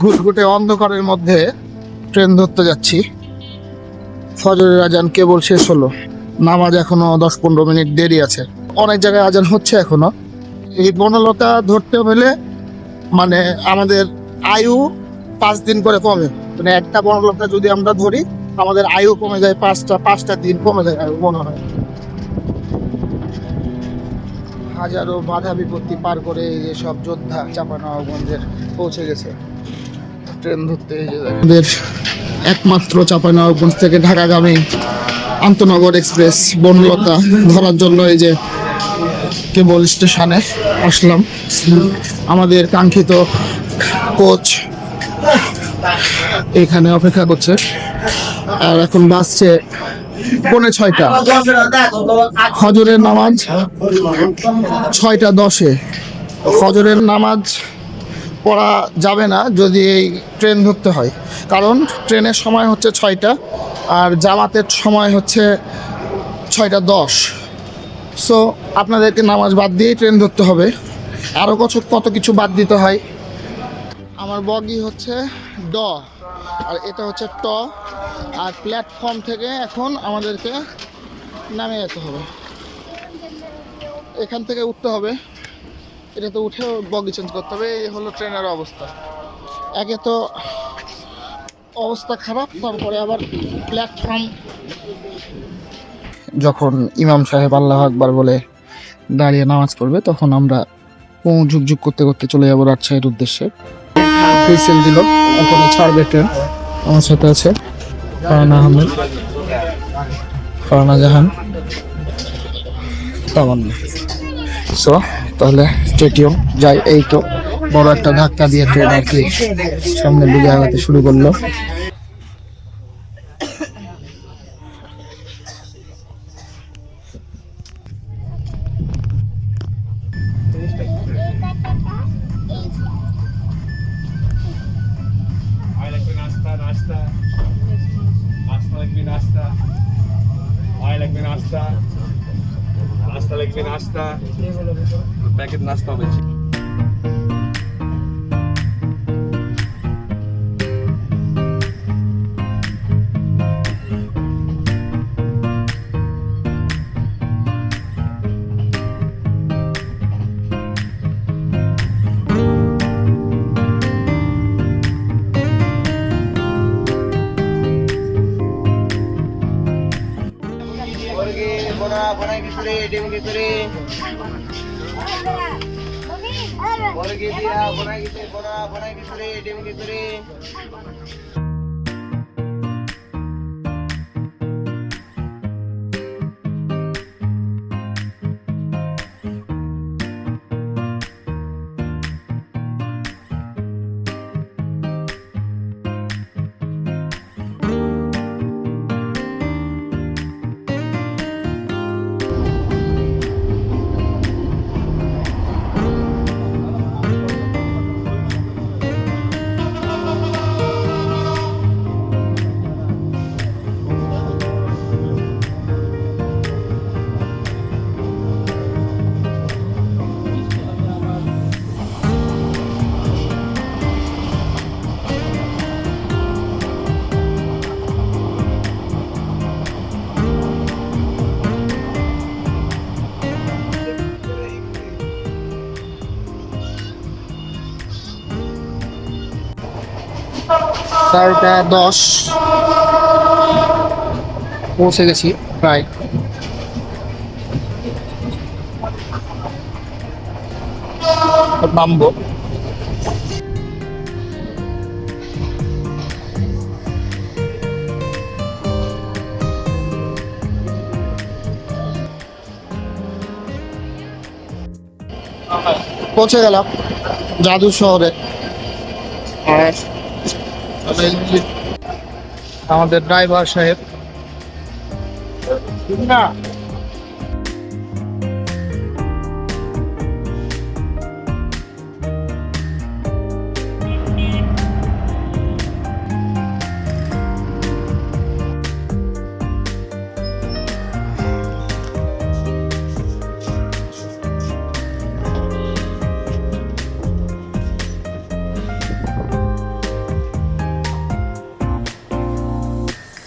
ঘুটঘুটে অন্ধকারের মধ্যে ট্রেন ধরতে যাচ্ছি। ফজরের আজান কেবল শেষ হলো। নামাজ এখনও দশ পনেরো মিনিট দেরি আছে। অনেক জায়গায় আজান হচ্ছে এখনও। এই বনলতা ধরতে হলে মানে আমাদের আয়ু পাঁচ দিন করে কমে। মানে একটা বনলতা যদি আমরা ধরি, আমাদের আয়ু কমে যায় পাঁচটা পাঁচটা দিন কমে যায় আয়ু, মনে হয়। হাজারো বাধা বিপত্তি পার করে এই সব যোদ্ধা চাপানগঞ্জের পৌঁছে গেছে। ট্রেন ধরতে। আমাদের একমাত্র চাপানগঞ্জ থেকে ঢাকাগামী আন্তনগর এক্সপ্রেস বনলতা ধরার জন্য এই যে কেবল স্টেশনে আসলাম। আমাদের কাঙ্ক্ষিত কোচ এখানে অপেক্ষা করছে। আর এখন বাসছে পৌনে ছয়টা। হজরের নামাজ ছয়টা দশে। ফজরের নামাজ পড়া যাবে না যদি এই ট্রেন ধরতে হয়। কারণ ট্রেনের সময় হচ্ছে ছয়টা আর জামাতের সময় হচ্ছে ছয়টা দশ। সো আপনাদেরকে নামাজ বাদ দিয়েই ট্রেন ধরতে হবে। আরও কত কিছু বাদ দিতে হয়? আমার বগি হচ্ছে ড। আর এটা হচ্ছে ট। আর প্ল্যাটফর্ম থেকে এখন আমাদেরকে নামে যেতে হবে। এখান থেকে উঠতে হবে। এটা তো উঠে বগি চেঞ্জ করতে হবে। এই হলো ট্রেনের অবস্থা। একে তো অবস্থা খারাপ, তারপরে আবার প্ল্যাটফর্ম যখন ইমাম সাহেব আল্লাহ আকবার বলে দাঁড়িয়ে নামাজ পড়বে, তখন আমরা ঝুকঝুক করতে করতে চলে যাব রাজশাহীর উদ্দেশ্যে। দিল এখন ছাড়বে ট্রেন আমার সাথে আছে। ফারান আহমেদ। ফারানা জাহান। তামান্না। সো তাহলে স্টেডিয়াম যাই, এই তো বড় একটা ধাক্কা দিয়ে ট্রেন আর কি সামনে দিকে আগাতে শুরু করল। নাস্তা। নাস্তা লাগবে নাস্তা। প্যাকেট নাস্তা হবে। বোনা বোনা খিচুড়ি ডিম খিচুড়ি মুরগি দিয়া বোনা খিচুড়ি বোনা বোনা খিচুড়ি ডিম খিচুড়ি বারোটা দশ। পৌঁছে গেছি প্রায়। নামবো। পৌঁছে গেলাম। জাদু শহরে। আর আমাদের ড্রাইভার সাহেব। না।